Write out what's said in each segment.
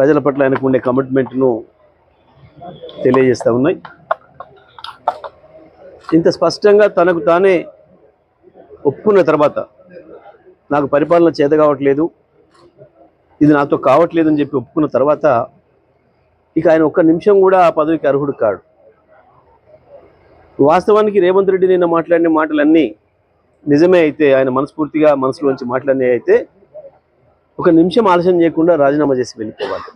ప్రజల పట్ల ఆయనకు ఉండే కమిట్మెంట్ను తెలియజేస్తూ ఉన్నాయి. ఇంత స్పష్టంగా తనకు తానే ఒప్పుకున్న తర్వాత నాకు పరిపాలన చేత కావట్లేదు ఇది నాతో కావట్లేదు అని చెప్పి ఒప్పుకున్న తర్వాత ఇక ఆయన ఒక్క నిమిషం కూడా ఆ పదవికి అర్హుడు కాడు. వాస్తవానికి రేవంత్ రెడ్డి నిన్న మాట్లాడిన మాటలన్నీ నిజమే అయితే ఆయన మనస్ఫూర్తిగా మనసులోంచి మాట్లాడినవి అయితే ఒక నిమిషం ఆలస్యం చేయకుండా రాజీనామా చేసి వెళ్ళిపోవాలి.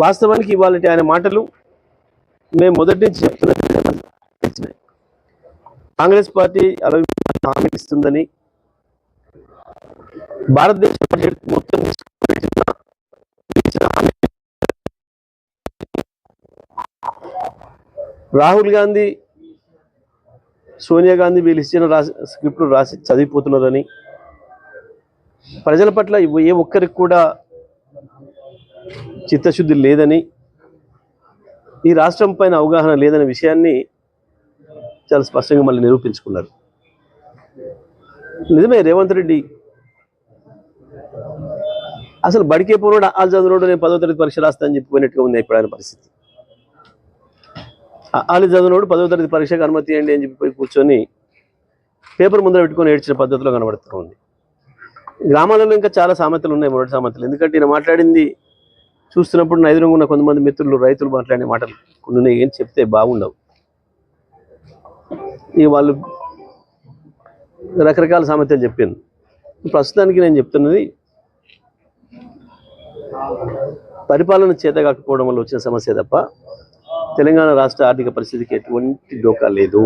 వాస్తవానికి ఇవాళ ఆయన మాటలు మేము మొదటి నుంచి చెప్తున్నది కాంగ్రెస్ పార్టీ అరవై హామీ ఇస్తుందని భారతదేశ బడ్జెట్ మొత్తం రాహుల్ గాంధీ సోనియా గాంధీ వీళ్ళు ఇచ్చిన రాసి స్క్రిప్ట్లు రాసి చదివిపోతున్నారని ప్రజల పట్ల ఏ ఒక్కరికి కూడా చిత్తశుద్ధి లేదని ఈ రాష్ట్రం పైన అవగాహన లేదనే విషయాన్ని చాలా స్పష్టంగా మళ్ళీ నిరూపించుకున్నారు. నిజమే రేవంత్ రెడ్డి అసలు బడికే పోనోడు ఆ చదువునోడు నేను పదో తరగతి పరీక్ష రాస్తా అని చెప్పిపోయినట్టుగా ఉంది ఇప్పుడు ఆయన పరిస్థితి ఆలు చదువునోడు పదో తరగతి పరీక్షకు అనుమతి ఇవ్వండి అని చెప్పి పోయి కూర్చొని పేపర్ ముందర పెట్టుకొని ఏడ్చిన పద్ధతిలో కనబడుతూ ఉంది. గ్రామాలలో ఇంకా చాలా సామెతలు ఉన్నాయి మొదటి సామెతలు. ఎందుకంటే ఈయన మాట్లాడింది చూస్తున్నప్పుడు నైదురంగా ఉన్న కొంతమంది మిత్రులు రైతులు మాట్లాడే మాటలు కొన్ని ఉన్నాయి. ఏం చెప్తే బాగుండవు. ఇక వాళ్ళు రకరకాల సామెతలు చెప్పాను ప్రస్తుతానికి నేను చెప్తున్నది పరిపాలన చేత కాకపోవడం వల్ల వచ్చిన సమస్య తప్ప తెలంగాణ రాష్ట్ర ఆర్థిక పరిస్థితికి ఎటువంటి డోకా లేదు.